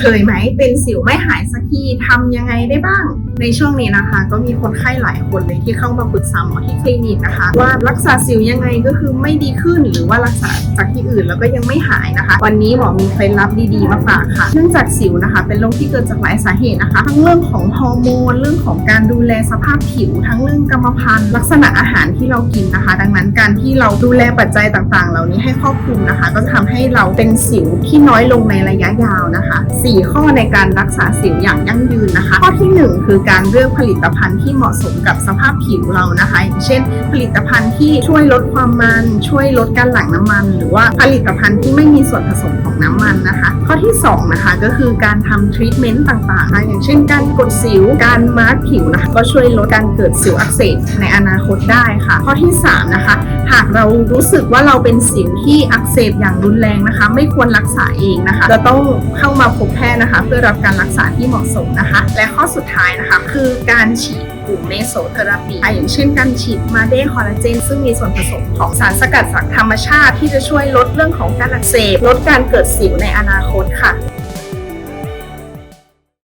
เคยไหมเป็นสิวไม่หายสักทีทำยังไงได้บ้าง ในช่วงนี้นะคะ ก็มีคนไข้หลายคนเลยที่เข้ามาปรึกษาหมอที่คลินิกนะคะ ว่ารักษาสิวยังไงก็คือไม่ดีขึ้นหรือว่ารักษาจากที่อื่นแล้วก็ยังไม่หายนะคะ วันนี้หมอมีเคล็ดลับดีๆมาฝากค่ะเนื่องจากสิวนะคะ เป็นโรคที่เกิดจากหลายสาเหตุนะคะทั้งเรื่องของฮอร์โมนเรื่องของการดูแลสภาพผิว ทั้งเรื่องกรรมพันธุ์ลักษณะอาหารที่เรากินนะคะ ดังนั้นการที่เราดูแลปัจจัยต่างๆ เหล่านี้ให้ครอบคลุมนะคะ ก็จะทำให้เราเป็นสิวที่น้อยลงในระยะยาวนะคะ4 ข้อในการรักษาสิวอย่างยั่งยืนนะคะ ข้อที่ 1 คือการเลือกผลิตภัณฑ์ที่เหมาะสมกับสภาพผิวเรานะคะอย่างเช่น ผลิตภัณฑ์ที่ช่วยลดความมันช่วยลดการหลั่งน้ำมัน หรือว่าผลิตภัณฑ์ที่ไม่มีส่วนผสมของน้ำมันนะคะ ข้อที่ 2 นะคะก็คือการทำทรีทเมนต์ต่างๆนะอย่างเช่น การกดสิวการมาร์กผิวนะคะก็ช่วยลดการเกิดสิวอักเสบในอนาคตได้ค่ะ ข้อที่ 3 นะคะ หากเรารู้สึกว่าเราเป็นสิวที่อักเสบอย่างรุนแรงนะคะ ไม่ควรรักษาเองนะคะจะต้องเข้ามาพบแพทย์นะคะ เพื่อรับการรักษาที่เหมาะสมนะคะ และข้อสุดท้ายนะคะคือการฉีดกลุ่มเมโซเทอราปีอย่างเช่นการฉีดมาเดคอลลาเจน ซึ่งมีส่วนผสมของสารสกัดจากธรรมชาติที่จะช่วยลดเรื่องของการอักเสบลดการเกิดสิวในอนาคตค่ะ